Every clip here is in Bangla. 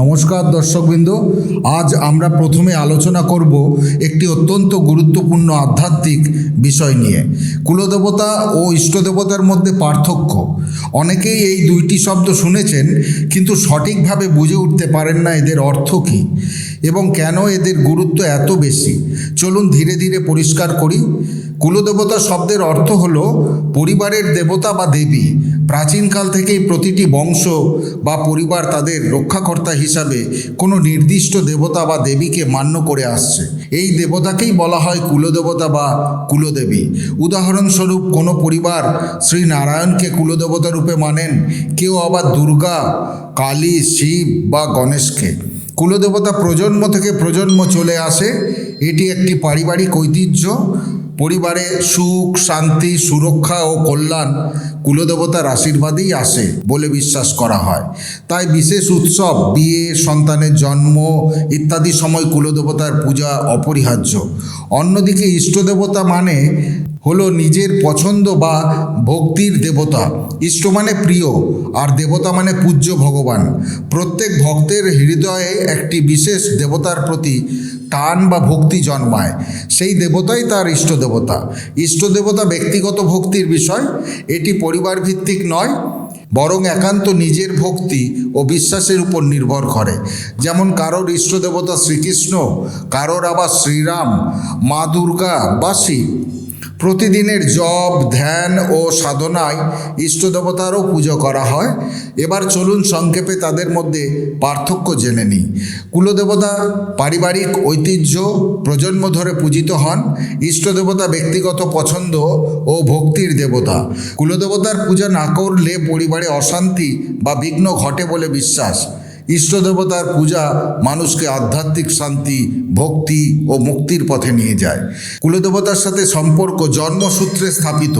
নমস্কার দর্শকবৃন্দ, আজ আমরা প্রথমে আলোচনা করব একটি অত্যন্ত গুরুত্বপূর্ণ আধ্যাত্মিক বিষয় নিয়ে। কুলদেবতা ও ইষ্টদেবতার মধ্যে পার্থক্য। অনেকেই এই দুইটি শব্দ শুনেছেন, কিন্তু সঠিকভাবে বুঝে উঠতে পারেন না এদের অর্থ কী এবং কেন এদের গুরুত্ব এত বেশি। চলুন ধীরে ধীরে পরিষ্কার করি। কুলদেবতা শব্দের অর্থ হল পরিবারের দেবতা বা দেবী প্রাচীনকাল থেকেই প্রতিটি বংশ বা পরিবার তাদের রক্ষাকর্তা হিসাবে কোনো নির্দিষ্ট দেবতা বা দেবীকে মান্য করে আসছে। এই দেবতাকেই বলা হয় কুলদেবতা বা কুলদেবী। উদাহরণস্বরূপ, কোনো পরিবার শ্রী নারায়ণকে কুলদেবতা রূপে মানেন, কেউ আবার দুর্গা, কালী, শিব বা গণেশকে। কুলদেবতা প্রজন্ম থেকে প্রজন্ম চলে আসে। এটি একটি পারিবারিক ঐতিহ্য। পরিবারে সুখ, শান্তি, সুরক্ষা ও কল্যাণ কুলদেবতার আশীর্বাদেই আসে বলে বিশ্বাস করা হয়। তাই বিশেষ উৎসব, বিয়ে, সন্তানের জন্ম ইত্যাদি সময় কুলদেবতার পূজা অপরিহার্য। অন্যদিকে ইষ্টদেবতা মানে হলো নিজের পছন্দ বা ভক্তির দেবতা। ইষ্ট মানে প্রিয়, আর দেবতা মানে পূজ্য ভগবান। প্রত্যেক ভক্তের হৃদয়ে একটি বিশেষ দেবতার প্রতি টান বা ভক্তি জন্মায়। সেই দেবতাই তার ইষ্ট দেবতা। ইষ্ট দেবতা ব্যক্তিগত ভক্তির বিষয়, এটি পরিবার ভিত্তিক নয়, বরং একান্ত নিজের ভক্তি ও বিশ্বাসের উপর নির্ভর করে। যেমন কারোর ইষ্ট দেবতা শ্রীকৃষ্ণ, কারোর আবার শ্রীরাম, মা দুর্গা, বা শিব। প্রতিদিনের জপ, ধ্যান ও সাধনায় ইষ্টদেবতারও পুজো করা হয়। এবার চলুন সংক্ষেপে তাদের মধ্যে পার্থক্য জেনে নিই। কুলদেবতা পারিবারিক ঐতিহ্য প্রজন্ম ধরে পূজিত হন। ইষ্টদেবতা ব্যক্তিগত পছন্দ ও ভক্তির দেবতা। কুলদেবতার পূজা না করলে পরিবারে অশান্তি বা বিঘ্ন ঘটে বলে বিশ্বাস। ইষ্টদেবতার পূজা মানুষকে আধ্যাত্মিক শান্তি, ভক্তি ও মুক্তির পথে নিয়ে যায়। কুলদেবতার সাথে সম্পর্ক জন্মসূত্রে স্থাপিত,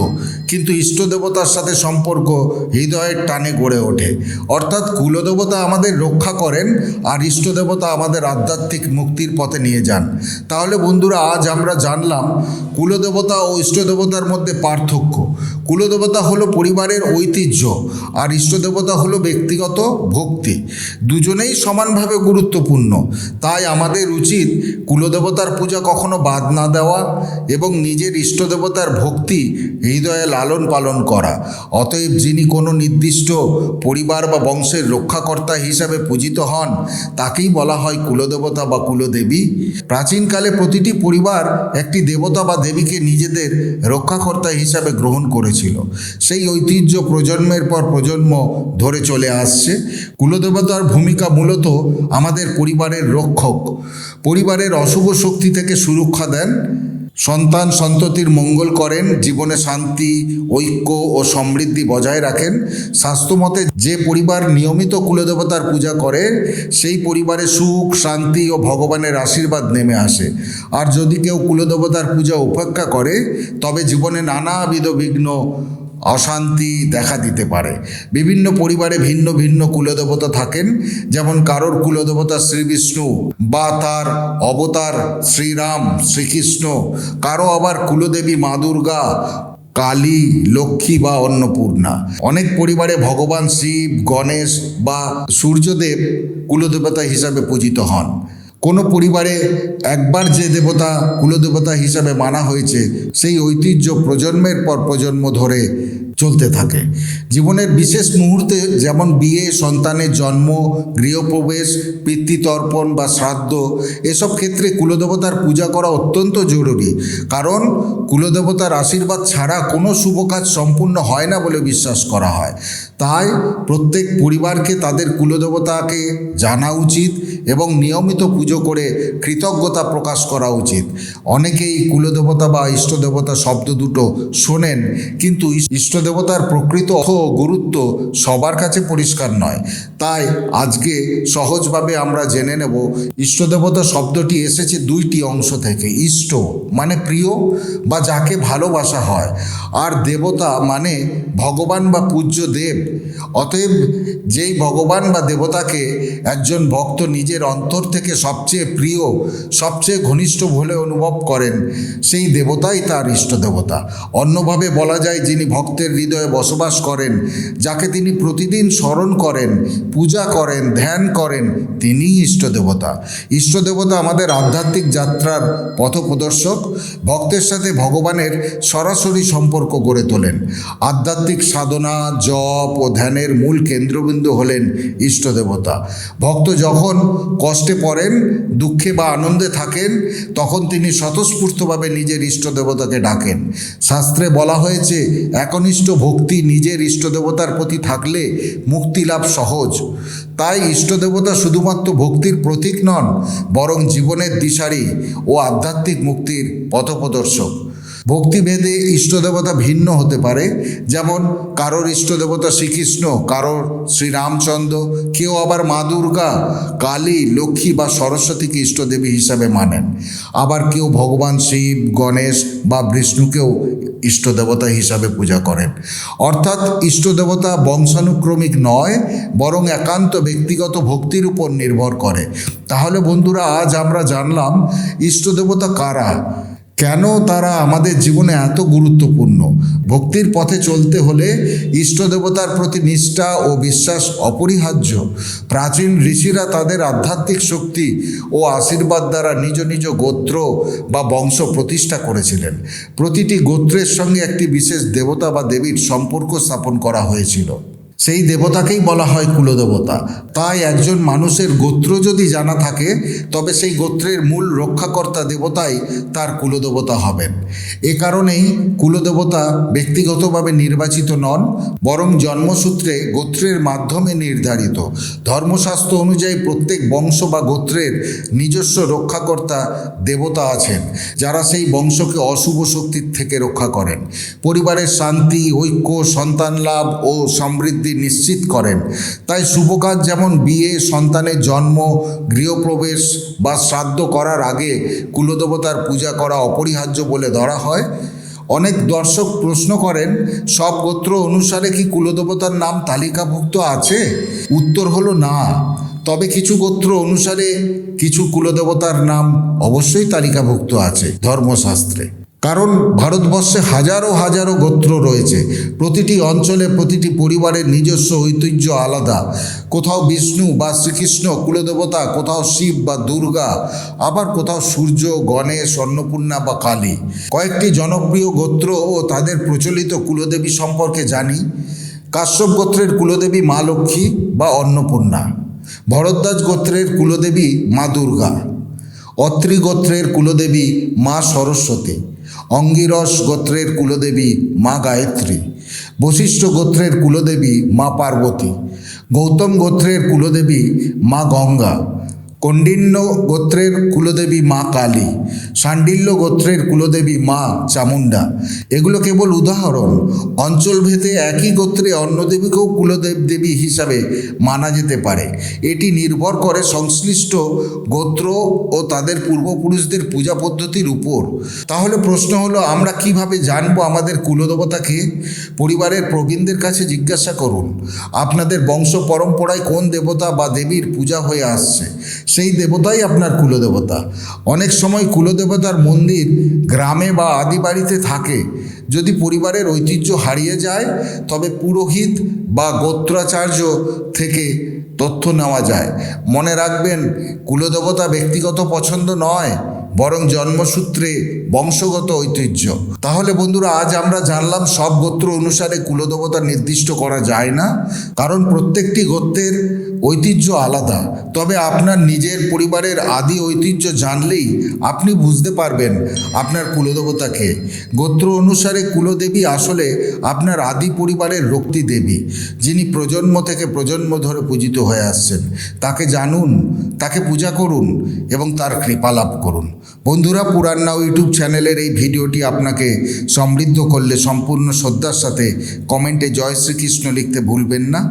কিন্তু ইষ্টদেবতার সাথে সম্পর্ক হৃদয়ের টানে গড়ে ওঠে। অর্থাৎ কুলদেবতা আমাদের রক্ষা করেন আর ইষ্টদেবতা আমাদের আধ্যাত্মিক মুক্তির পথে নিয়ে যান। তাহলে বন্ধুরা, আজ আমরা জানলাম কুলদেবতা ও ইষ্টদেবতার মধ্যে পার্থক্য। কুলদেবতা হলো পরিবারের ঐতিহ্য আর ইষ্টদেবতা হলো ব্যক্তিগত ভক্তি। দুজনেই সমানভাবে গুরুত্বপূর্ণ। তাই আমাদের উচিত কুলদেবতার পূজা কখনো বাদ না দেওয়া এবং নিজের ইষ্টদেবতার ভক্তি হৃদয়ে লালন পালন করা। অতএব যিনি কোনো নির্দিষ্ট পরিবার বা বংশের রক্ষাকর্তা হিসাবে পূজিত হন, তাকেই বলা হয় কুলদেবতা বা কুলদেবী। প্রাচীনকালে প্রতিটি পরিবার একটি দেবতা বা দেবীকে নিজেদের রক্ষাকর্তা হিসাবে গ্রহণ করেছিল। সেই ঐতিহ্য প্রজন্মের পর প্রজন্ম ধরে চলে আসছে। কুলদেবতার ভূমিকা মূলত আমাদের পরিবারের রক্ষক। পরিবারের অশুভ শক্তি থেকে সুরক্ষা দেন। সন্তান সন্ততির মঙ্গল করেন, জীবনে শান্তি, ঐক্য ও সমৃদ্ধি বজায় রাখেন। স্বাস্থ্যমতে যে পরিবার নিয়মিত কুলদেবতার পূজা করে, সেই পরিবারে সুখ, শান্তি ও ভগবানের আশীর্বাদ নেমে আসে। আর যদি কেউ কুলদেবতার পূজা উপেক্ষা করে, তবে জীবনে নানাবিধ বিঘ্ন অশান্তি দেখা দিতে পারে। বিভিন্ন পরিবারে ভিন্ন ভিন্ন কুলদেবতা থাকেন। যেমন কারোর কুলদেবতা শ্রী বিষ্ণু, বা তার অবতার শ্রীরাম শ্রীকৃষ্ণ কারও আবার কুলদেবী মা দুর্গা, কালী, লক্ষ্মী বা অন্নপূর্ণা। অনেক পরিবারে ভগবান শিব, গণেশ বা সূর্যদেব কুলদেবতা হিসাবে পূজিত হন। কোনো পরিবারে একবার যে দেবতা, কুলদেবতা হিসাবে মানা হয়েছে, সেই ঐতিহ্য প্রজন্মের পর প্রজন্ম ধরে চলতে থাকে। জীবনের বিশেষ মুহূর্তে যেমন বিয়ে সন্তানের জন্ম, গৃহপ্রবেশ, পিতৃতর্পণ বা শ্রাদ্ধ, এসব ক্ষেত্রে কুলদেবতার পূজা করা অত্যন্ত জরুরি। কারণ কুলদেবতার আশীর্বাদ ছাড়া কোনো শুভ কাজ সম্পূর্ণ হয় না বলে বিশ্বাস করা হয়। তাই প্রত্যেক পরিবারকে তাদের কুলদেবতাকে জানা উচিত এবং নিয়মিত পুজো করে কৃতজ্ঞতা প্রকাশ করা উচিত। অনেকেই কুলদেবতা বা ইষ্টদেবতা শব্দ দুটো শোনেন, কিন্তু ইষ্টদেবতার প্রকৃত গুরুত্ব সবার কাছে পরিষ্কার নয়। তাই আজকে সহজভাবে আমরা জেনে নেব, ইষ্টদেবতা শব্দটি এসেছে দুইটি অংশ থেকে। ইষ্ট মানে প্রিয় বা যাকে ভালোবাসা হয়, আর দেবতা মানে ভগবান বা পূজ্য দেব। অতএব যেই ভগবান বা দেবতাকে একজন ভক্ত নিজের নিজের অন্তর থেকে সবচেয়ে প্রিয়, সবচেয়ে ঘনিষ্ঠ বলে অনুভব করেন। সেই দেবতাই তার ইষ্ট দেবতা। অন্যভাবে বলা যায়, যিনি ভক্তের হৃদয়ে বসবাস করেন, যাকে তিনি প্রতিদিন স্মরণ করেন, পূজা করেন, ধ্যান করেন, তিনিই ইষ্ট দেবতা। ইষ্ট দেবতা আমাদের আধ্যাত্মিক যাত্রার পথপ্রদর্শক ভক্তের সাথে ভগবানের সরাসরি সম্পর্ক গড়ে তোলেন। আধ্যাত্মিক সাধনা, জপ ও ধ্যানের মূল কেন্দ্রবিন্দু হলেন ইষ্ট দেবতা। ভক্ত যখন কষ্টে পড়েন, দুঃখে বা আনন্দে থাকেন, তখন তিনি স্বতঃস্ফূর্তভাবে নিজের ইষ্ট দেবতাকে ডাকেন। শাস্ত্রে বলা হয়েছে, একনিষ্ঠ ভক্তি নিজের ইষ্ট দেবতার প্রতি থাকলে মুক্তি লাভ সহজ। তাই ইষ্ট দেবতা শুধুমাত্র ভক্তির প্রতীক নন, বরং জীবনের দিশারি ও আধ্যাত্মিক মুক্তির পথপ্রদর্শক। ভক্তিভেদে ইষ্টদেবতা ভিন্ন হতে পারে। যেমন, কারোর ইষ্টদেবতা শ্রীকৃষ্ণ, কারোর শ্রীরামচন্দ্র, কেউ আবার মা দুর্গা, কালী, লক্ষ্মী বা সরস্বতীকে ইষ্টদেবী হিসাবে মানেন। আবার কেউ ভগবান শিব, গণেশ বা বিষ্ণুকেও ইষ্টদেবতা হিসাবে পূজা করেন। অর্থাৎ ইষ্টদেবতা বংশানুক্রমিক নয়, বরং একান্ত ব্যক্তিগত ভক্তির উপর নির্ভর করে। তাহলে বন্ধুরা, আজ আমরা জানলাম, ইষ্টদেবতা কারা? কেন তারা আমাদের জীবনে এত গুরুত্বপূর্ণ? ভক্তির পথে চলতে হলে ইষ্ট দেবতার প্রতি নিষ্ঠা ও বিশ্বাস অপরিহার্য। প্রাচীন ঋষিরা তাদের আধ্যাত্মিক শক্তি ও আশীর্বাদ দ্বারা নিজ নিজ গোত্র বা বংশ প্রতিষ্ঠা করেছিলেন। প্রতিটি গোত্রের সঙ্গে একটি বিশেষ দেবতা বা দেবীর সম্পর্ক স্থাপন করা হয়েছিল। সেই দেবতাকেই বলা হয় কুলদেবতা। তাই একজন মানুষের গোত্র যদি জানা থাকে, তবে সেই গোত্রের মূল রক্ষাকর্তা দেবতাই তার কুলদেবতা হবেন। এ কারণেই কুলদেবতা ব্যক্তিগতভাবে নির্বাচিত নন, বরং জন্মসূত্রে গোত্রের মাধ্যমে নির্ধারিত। ধর্মশাস্ত্র অনুযায়ী প্রত্যেক বংশ বা গোত্রের নিজস্ব রক্ষাকর্তা দেবতা আছেন, যারা সেই বংশকে অশুভ শক্তির থেকে রক্ষা করেন। পরিবারের শান্তি, ঐক্য সন্তান লাভ ও সমৃদ্ধি নিশ্চিত করেন। তাই শুভ কাজ যেমন বিয়ে, সন্তানের জন্ম, গৃহপ্রবেশ বা শ্রাদ্ধ করার আগে কুলদেবতার পূজা করা অপরিহার্য বলে ধরা হয়। অনেক দর্শক প্রশ্ন করেন, সব গোত্র অনুসারে কি কুলদেবতার নাম তালিকাভুক্ত আছে? উত্তর হলো না। তবে কিছু গোত্র অনুসারে কিছু কুলদেবতার নাম অবশ্যই তালিকাভুক্ত আছে ধর্মশাস্ত্রে। কারণ ভারতবর্ষে হাজারো হাজারো গোত্র রয়েছে। প্রতিটি অঞ্চলে প্রতিটি পরিবারের নিজস্ব ঐতিহ্য আলাদা। কোথাও বিষ্ণু বা শ্রীকৃষ্ণ, কুলদেবতা, কোথাও শিব বা দুর্গা, আবার কোথাও সূর্য, গণেশ, অন্নপূর্ণা বা কালী। কয়েকটি জনপ্রিয় গোত্র ও তাদের প্রচলিত কুলদেবী সম্পর্কে জানি। কাশ্যপ গোত্রের কুলদেবী মা লক্ষ্মী বা অন্নপূর্ণা। ভরদ্বাজ গোত্রের কুলদেবী মা দুর্গা। অত্রি গোত্রের কুলদেবী মা সরস্বতী। অঙ্গিরস গোত্রের কুলদেবী মা গায়ত্রী, বশিষ্ঠ গোত্রের কুলদেবী মা পার্বতী, গৌতম গোত্রের কুলদেবী মা গঙ্গা কণ্ডিন্য গোত্রের কুলদেবী মা কালী সান্ডিল্য গোত্রের কুলদেবী মা চামুণ্ডা। এগুলো কেবল উদাহরণ। অঞ্চলভেদে একই গোত্রে অন্য দেবীকেও কুলদেব দেবী হিসাবে মানা যেতে পারে। এটি নির্ভর করে সংশ্লিষ্ট গোত্র ও তাদের পূর্বপুরুষদের পূজা পদ্ধতির উপর। তাহলে প্রশ্ন হলো, আমরা কীভাবে জানব আমাদের কুলদেবতাকে? পরিবারের প্রবীণদের কাছে জিজ্ঞাসা করুন। আপনাদের বংশ পরম্পরায় কোন দেবতা বা দেবীর পূজা হয়ে আসছে? সেই দেবতাই আপনার কুলদেবতা। অনেক সময় কুলদেবতার মন্দির গ্রামে বা আদি বাড়িতে থাকে। যদি পরিবারের ঐতিহ্য হারিয়ে যায়, তবে পুরোহিত বা গোত্রাচার্য থেকে তথ্য নেওয়া যায়। মনে রাখবেন, কুলদেবতা ব্যক্তিগত পছন্দ নয়, বরং জন্মসূত্রে বংশগত ঐতিহ্য। তাহলে বন্ধুরা, আজ আমরা জানলাম সব গোত্র অনুসারে কুলদেবতা নির্দিষ্ট করা যায় না। কারণ প্রত্যেকটি গোত্রের ঐতিহ্য আলাদা। তবে আপনার নিজের পরিবারের আদি ঐতিহ্য জানলেই আপনি বুঝতে পারবেন আপনার কুলদেবতাকে। গোত্র অনুসারে কুলদেবী আসলে আপনার আদি পরিবারের রক্তি দেবী, যিনি প্রজন্ম থেকে প্রজন্ম ধরে পূজিত হয়ে আসছেন। তাকে জানুন, তাকে পূজা করুন এবং তার কৃপা লাভ করুন। বন্ধুরা, পুরাণ নাও ইউটিউব চ্যানেলের এই ভিডিওটি আপনাকে সমৃদ্ধ করলে, সম্পূর্ণ শ্রদ্ধার সাথে কমেন্টে জয় শ্রীকৃষ্ণ লিখতে ভুলবেন না।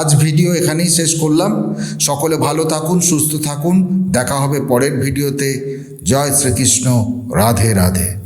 আজ ভিডিও এখানেই শেষ করলাম। সকলে ভালো থাকুন সুস্থ থাকুন। দেখা হবে পরের ভিডিওতে। জয় শ্রীকৃষ্ণ। রাধে রাধে।